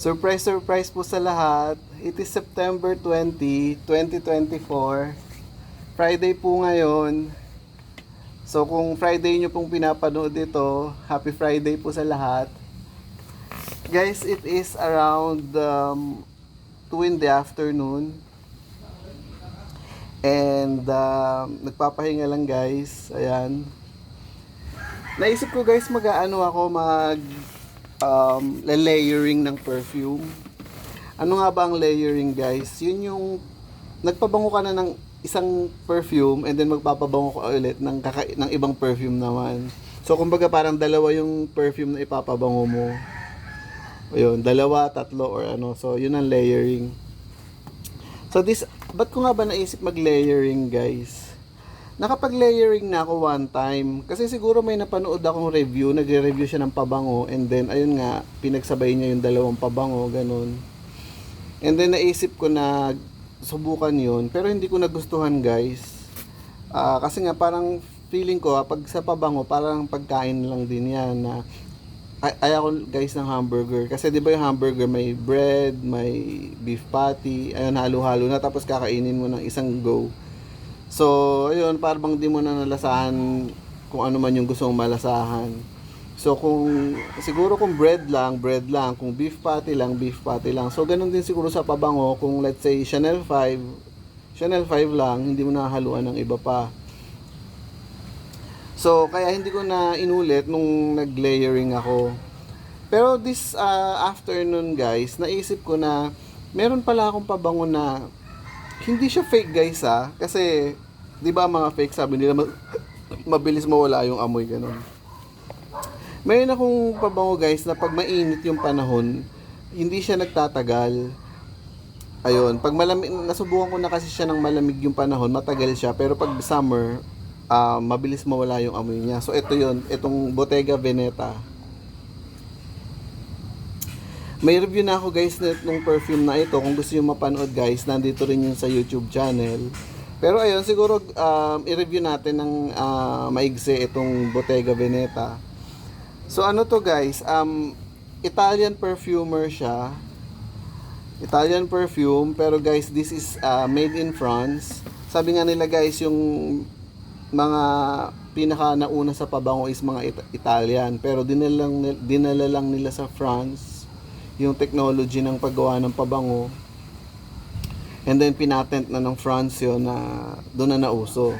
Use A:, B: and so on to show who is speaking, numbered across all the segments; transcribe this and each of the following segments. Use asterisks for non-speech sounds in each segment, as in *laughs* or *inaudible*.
A: Surprise, surprise po sa lahat. It is September 20, 2024. Friday po ngayon. So kung Friday nyo pong pinapanood ito, Happy Friday po sa lahat. Guys, it is around um, 2 in the afternoon. And um, nagpapahinga lang guys. Ayan. Naisip ko guys mag-ano ako mag um, layering ng perfume. Ano nga ba ang layering guys? Yun yung nagpabango ka na ng isang perfume and then magpapabango ka ulit ng, kaka- ng ibang perfume naman. So kumbaga parang dalawa yung perfume na ipapabango mo. Ayun, dalawa, tatlo or ano. So yun ang layering. So this, ba't ko nga ba naisip mag-layering guys? Nakapag-layering na ako one time. Kasi siguro may napanood akong review, nagre-review siya ng pabango and then ayun nga, pinagsabay niya yung dalawang pabango, ganun. And then naisip ko na subukan yun, pero hindi ko nagustuhan guys. Ah, kasi nga parang feeling ko, ah, pag sa pabango, parang pagkain lang din yan na ay, ayaw ko guys ng hamburger. Kasi di ba yung hamburger may bread, may beef patty, ayun halo-halo na tapos kakainin mo ng isang go. So, ayun, parang di mo na nalasahan kung ano man yung gusto mong malasahan. So, kung, siguro kung bread lang, bread lang. Kung beef patty lang, beef patty lang. So, ganun din siguro sa pabango. Kung let's say Chanel 5, Chanel 5 lang, hindi mo nakahaluan ng iba pa. So, kaya hindi ko na inulit nung nag-layering ako. Pero this uh, afternoon, guys, naisip ko na meron pala akong pabango na hindi siya fake, guys, ha. Kasi, di ba mga fake, sabi nila, ma- mabilis mawala yung amoy, ganun. Mayroon akong pabango, guys, na pag mainit yung panahon, hindi siya nagtatagal. Ayun, pag malamig, nasubukan ko na kasi siya ng malamig yung panahon, matagal siya. Pero pag summer, ah, mabilis mawala yung amoy niya. So ito yun, itong Bottega Veneta. May review na ako guys ng perfume na ito. Kung gusto niyo mapanood guys, nandito rin yun sa YouTube channel. Pero ayun, siguro um, i-review natin ng ah, maigsi itong Bottega Veneta. So ano to guys, um, Italian perfumer siya. Italian perfume, pero guys, this is ah, made in France. Sabi nga nila guys, yung mga pinaka nauna sa pabango is mga It- Italian pero dinala lang, dinala lang nila sa France yung technology ng paggawa ng pabango and then pinatent na ng France yun na doon na nauso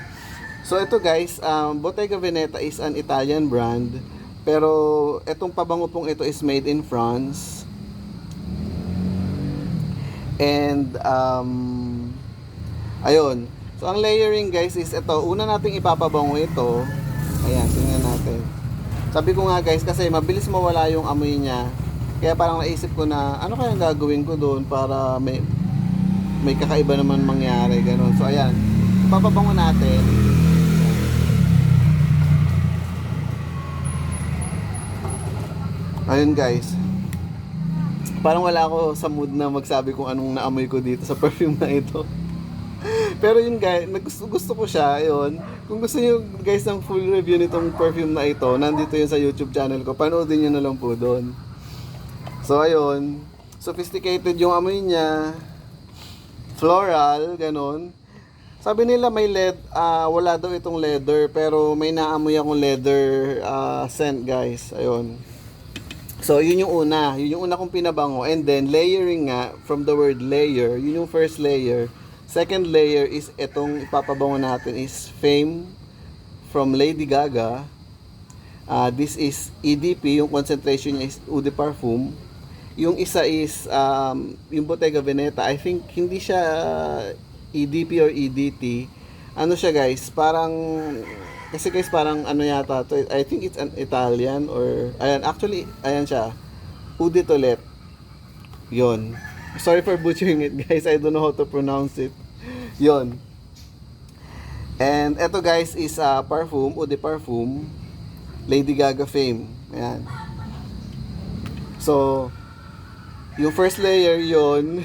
A: so ito guys um, Bottega Veneta is an Italian brand pero etong pabango pong ito is made in France and um, ayun So, ang layering guys is ito. Una nating ipapabango ito. Ayan, tingnan natin. Sabi ko nga guys, kasi mabilis mawala yung amoy niya. Kaya parang naisip ko na, ano kaya gagawin ko doon para may may kakaiba naman mangyari. Ganun. So, ayan. Ipapabango natin. Ayun guys. Parang wala ako sa mood na magsabi kung anong naamoy ko dito sa *laughs* perfume na ito. Pero yun guys, gusto, gusto ko siya, yun. Kung gusto niyo guys ng full review nitong perfume na ito, nandito yun sa YouTube channel ko. Panoodin niyo na lang po doon. So ayun, sophisticated yung amoy niya. Floral, ganun. Sabi nila may led, ah, wala daw itong leather, pero may naamoy akong leather ah, scent guys. Ayun. So, yun yung una. Yun yung una kong pinabango. And then, layering nga, from the word layer, yun yung first layer. Second layer is itong ipapabango natin is Fame from Lady Gaga. Ah, this is EDP, yung concentration niya is Eau de Parfum. Yung isa is um, yung Bottega Veneta. I think hindi siya EDP or EDT. Ano siya guys, parang kasi guys parang ano yata to, I think it's an Italian or ayan actually ayan siya. Toilette. Yon. Sorry for butchering it guys. I don't know how to pronounce it. Yon. And eto guys is uh, perfume, Eau de Parfum. Lady Gaga Fame. Ayan. So, yung first layer yon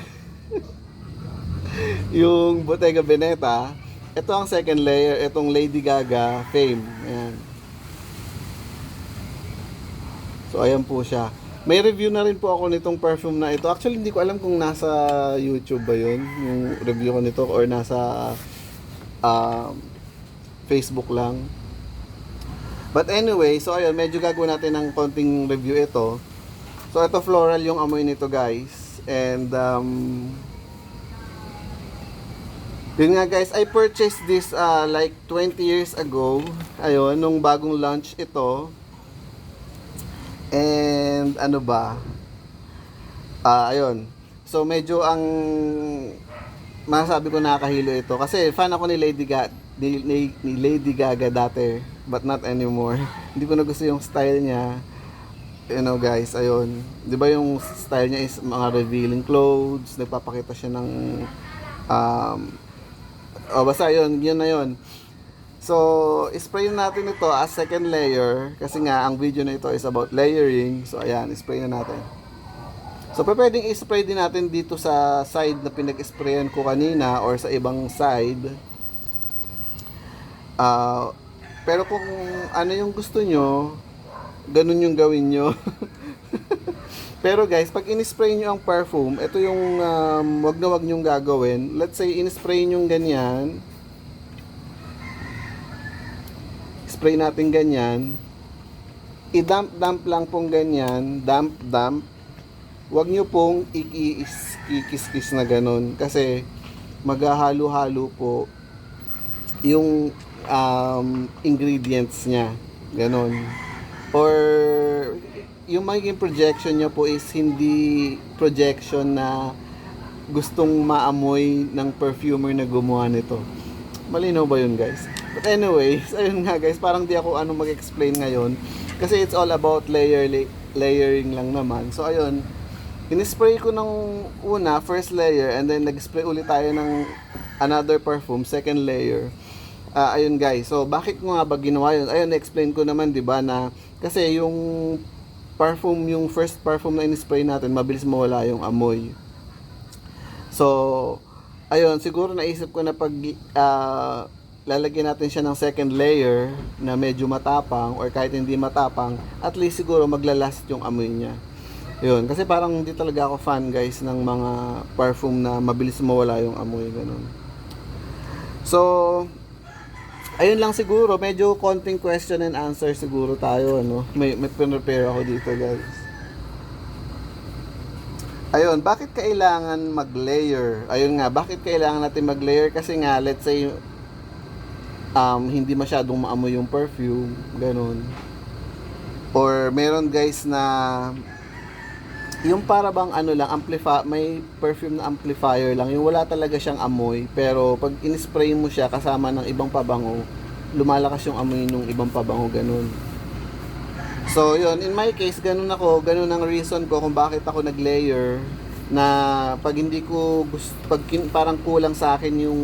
A: yung Bottega Veneta. Ito ang second layer, itong Lady Gaga Fame. Ayan. So, ayan po siya. May review na rin po ako nitong perfume na ito. Actually, hindi ko alam kung nasa YouTube ba yun, yung review ko nito, or nasa ah, Facebook lang. But anyway, so ayun, medyo gagawin natin ng konting review ito. So ito floral yung amoy nito guys. And um, yun nga guys, I purchased this uh, like 20 years ago. Ayun, nung bagong launch ito. And ano ba? Ah, ayun. So medyo ang masasabi ko nakakahilo ito kasi fan ako ni Lady Gaga ni, ni, ni Lady Gaga dati but not anymore. *laughs* Hindi ko na gusto yung style niya. You know guys, ayun. 'Di ba yung style niya is mga revealing clothes, nagpapakita siya ng um oh, basta yun, yun na yun. So, spray natin ito as second layer kasi nga ang video na ito is about layering. So, ayan, spray na natin. So, pwedeng i-spray din natin dito sa side na pinag-sprayan ko kanina or sa ibang side. Ah, pero kung ano yung gusto nyo, ganun yung gawin nyo. *laughs* pero guys, pag in-spray nyo ang perfume, ito yung um, wag na wag nyong gagawin. Let's say, in-spray nyo ganyan. Spray natin ganyan. I-dump-dump lang pong ganyan. Dump-dump. Huwag nyo pong ikikis-kis na ganun. Kasi maghahalo-halo po yung um, ingredients niya. Ganon. Or yung magiging projection niya po is hindi projection na gustong maamoy ng perfumer na gumawa nito. Malinaw ba yun guys? But anyways, *laughs* ayun nga guys, parang di ako ano mag-explain ngayon. Kasi it's all about layer, layering lang naman. So ayun, in-spray ko ng una, first layer, and then nag-spray ulit tayo ng another perfume, second layer. Ah, ayun guys, so bakit ko nga ba ginawa yun? Ayun, na-explain ko naman, di ba, na kasi yung perfume, yung first perfume na in-spray natin, mabilis mawala yung amoy. So, ayun, siguro naisip ko na pag ah, lalagyan natin siya ng second layer na medyo matapang or kahit hindi matapang, at least siguro maglalast yung amoy niya. Yun, kasi parang hindi talaga ako fan guys ng mga perfume na mabilis mawala yung amoy, ganun. So, ayun lang siguro, medyo konting question and answer siguro tayo, ano. May, may prepare ako dito guys. Ayun, bakit kailangan mag-layer? Ayun nga, bakit kailangan natin mag-layer? Kasi nga, let's say, um, hindi masyadong maamoy yung perfume, ganun. Or meron guys na yung para bang ano lang, amplify, may perfume na amplifier lang, yung wala talaga siyang amoy, pero pag in-spray mo siya kasama ng ibang pabango, lumalakas yung amoy ng ibang pabango, ganun. So, yun, in my case, ganun ako, ganun ang reason ko kung bakit ako nag-layer na pag hindi ko gusto, pag kin, parang kulang sa akin yung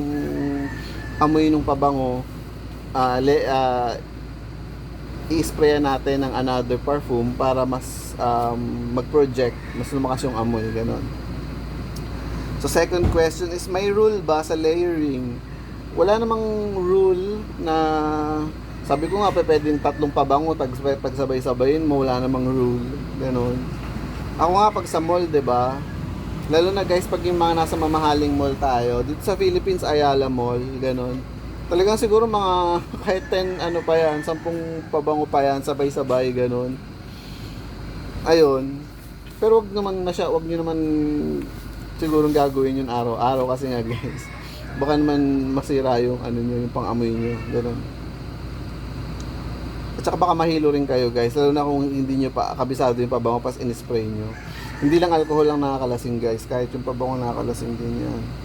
A: amoy ng pabango, ah le, ah, i-sprayan natin ng another perfume para mas um, mag-project, mas lumakas yung amoy, ganun. So second question is, may rule ba sa layering? Wala namang rule na sabi ko nga, pwedeng tatlong pabango, pag, pagsabay-sabayin mo, wala namang rule. Ganun. Ako nga, pag sa mall, ba Lalo na guys, pag yung mga nasa mamahaling mall tayo, dito sa Philippines, Ayala Mall, ganun. Talagang siguro mga *laughs* kahit 10 ano pa yan, 10 pabango pa yan, sabay-sabay, ganun. Ayun. Pero wag naman na siya, wag niyo naman siguro gagawin yun araw-araw kasi nga *laughs* guys. Baka naman masira yung ano niyo, yung pang-amoy niyo, ganun. At saka baka mahilo rin kayo guys, lalo na kung hindi niyo pa kabisado yung pabango pas in-spray niyo. Hindi lang alcohol lang nakakalasing guys, kahit yung pabango nakakalasing din yan.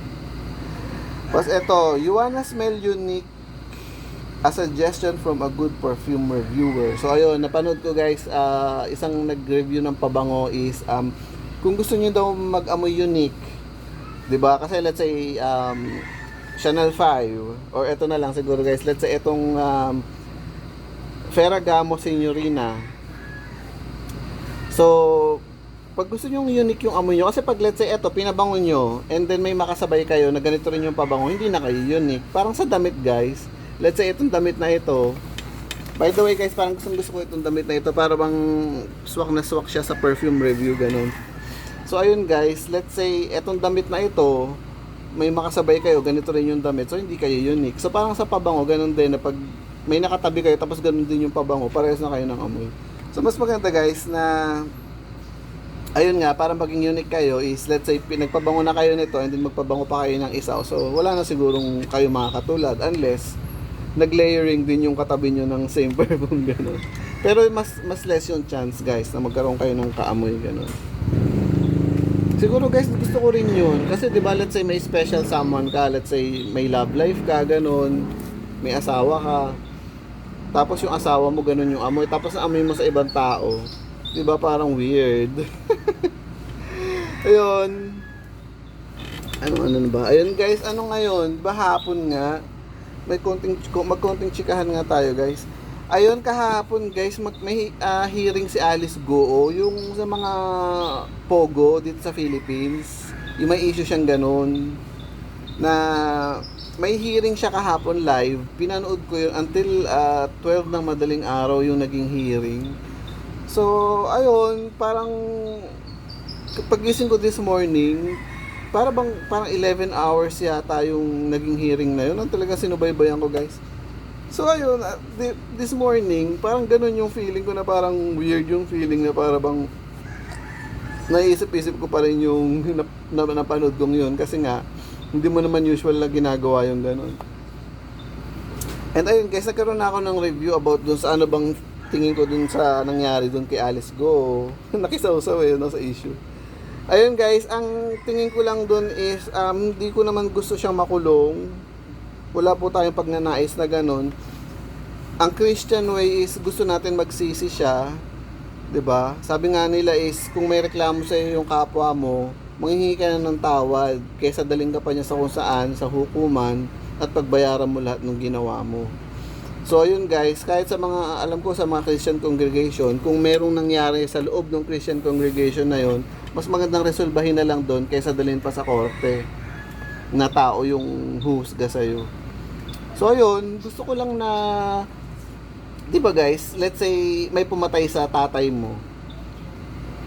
A: Pas eto, you wanna smell unique a suggestion from a good perfume reviewer. So ayun, napanood ko guys, ah, isang nag-review ng pabango is um kung gusto niyo daw mag-amoy unique, 'di ba? Kasi let's say um Chanel 5 or eto na lang siguro guys, let's say etong um, Ferragamo Signorina. So, pag gusto nyo unique yung amoy nyo, kasi pag let's say eto, pinabango nyo, and then may makasabay kayo na ganito rin yung pabango, hindi na kayo unique. Parang sa damit guys, let's say itong damit na ito, By the way guys, parang gustong gusto ko itong damit na ito para bang swak na swak siya sa perfume review, ganun. So ayun guys, let's say etong damit na ito, may makasabay kayo, ganito rin yung damit. So hindi kayo unique. So parang sa pabango, ganun din na pag may nakatabi kayo tapos ganun din yung pabango, parehas na kayo ng amoy. So mas maganda guys na ayun nga, para maging unique kayo is let's say pinagpabango na kayo nito and then magpabango pa kayo ng isa. So wala na sigurong kayo makakatulad unless nag-layering din yung katabi nyo ng same *laughs* perfume gano'n. Pero mas mas less yung chance guys na magkaroon kayo ng kaamoy gano'n. Siguro guys, gusto ko rin yun. Kasi di ba let's say may special someone ka, let's say may love life ka, ganun. May asawa ka. Tapos yung asawa mo ganun yung amoy. Tapos amoy mo sa ibang tao. Di ba parang weird. Ayun. Ano ano ba? Ayun guys, ano ngayon? Bahapon nga. May konting magkonting chikahan nga tayo guys. Ayun kahapon guys, mag, may ah, hearing si Alice Goo yung sa mga pogo dito sa Philippines. Yung may issue siyang ganun na may hearing siya kahapon live. Pinanood ko yun until ah, 12 ng madaling araw yung naging hearing. So, ayun, parang pagising ko this morning, para bang parang 11 hours yata yung naging hearing na yun. Ang talaga sinubaybayan ko, guys. So ayun, ah, this morning, parang ganun yung feeling ko na parang weird yung feeling na para bang naisip-isip ko pa rin yung *laughs* nap, na, napanood kong yun kasi nga hindi mo naman usual na ginagawa yung ganun. And ayun guys, nagkaroon na ako ng review about dun sa ano bang tingin ko dun sa nangyari dun kay Alice Go. *laughs* Nakisawsaw eh, no, sa issue. Ayun guys, ang tingin ko lang dun is um, hindi ko naman gusto siyang makulong. Wala po tayong pagnanais na ganun. Ang Christian way is gusto natin magsisi siya. 'di ba? Sabi nga nila is kung may reklamo sa yung kapwa mo, manghihingi ka na ng tawad kaysa daling ka pa niya sa kung saan, sa hukuman at pagbayaran mo lahat ng ginawa mo. So ayun guys, kahit sa mga alam ko sa mga Christian congregation, kung merong nangyari sa loob ng Christian congregation na yon, mas magandang resolbahin na lang doon kaysa dalhin pa sa korte na tao yung husga sa iyo. So ayun, gusto ko lang na 'di ba guys, let's say may pumatay sa tatay mo.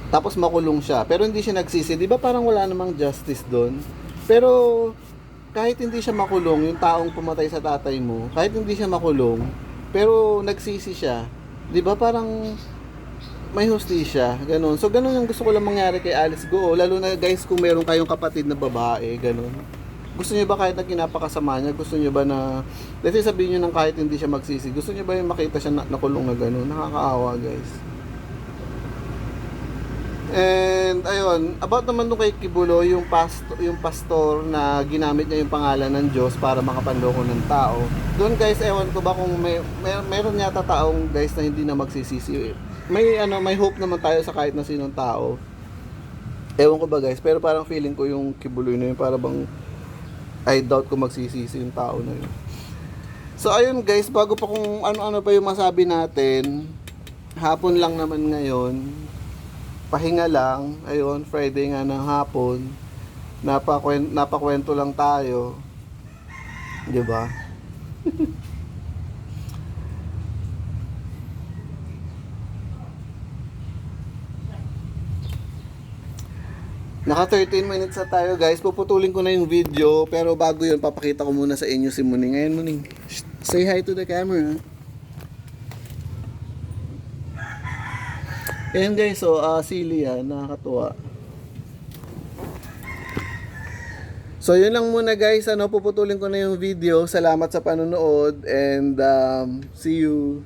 A: Tapos makulong siya, pero hindi siya nagsisi. 'Di ba parang wala namang justice doon? Pero kahit hindi siya makulong, yung taong pumatay sa tatay mo, kahit hindi siya makulong, pero nagsisi siya, 'di ba parang may hustisya, ganun. So ganun yung gusto ko lang mangyari kay Alice Go, lalo na guys kung meron kayong kapatid na babae, ganun. Gusto niyo ba kahit na kinapakasama niya, gusto niyo ba na let's say sabihin niyo nang kahit hindi siya magsisi, gusto niyo ba yung makita siya na, nakulong na ganun? Nakakaawa, guys. And ayun, about naman nung kay Kibulo, yung pastor, yung pastor na ginamit niya yung pangalan ng Diyos para makapanloko ng tao. Doon guys, ewan ko ba kung may, may meron yata taong guys na hindi na magsisisi. May ano, may hope naman tayo sa kahit na sinong tao. Ewan ko ba guys, pero parang feeling ko yung Kibulo na yun para bang I doubt kung magsisisi yung tao na yun. So ayun guys, bago pa kung ano-ano pa yung masabi natin, hapon lang naman ngayon, pahinga lang, ayun, Friday nga ng hapon, napakwen, napakwento lang tayo, di ba? *laughs* Naka 13 minutes na tayo guys. Puputulin ko na yung video. Pero bago yun, papakita ko muna sa inyo si Muning. Ngayon Muning, say hi to the camera. Ayan guys, so uh, sili yan, nakakatuwa. So yun lang muna guys, ano, puputulin ko na yung video. Salamat sa panonood and um, see you.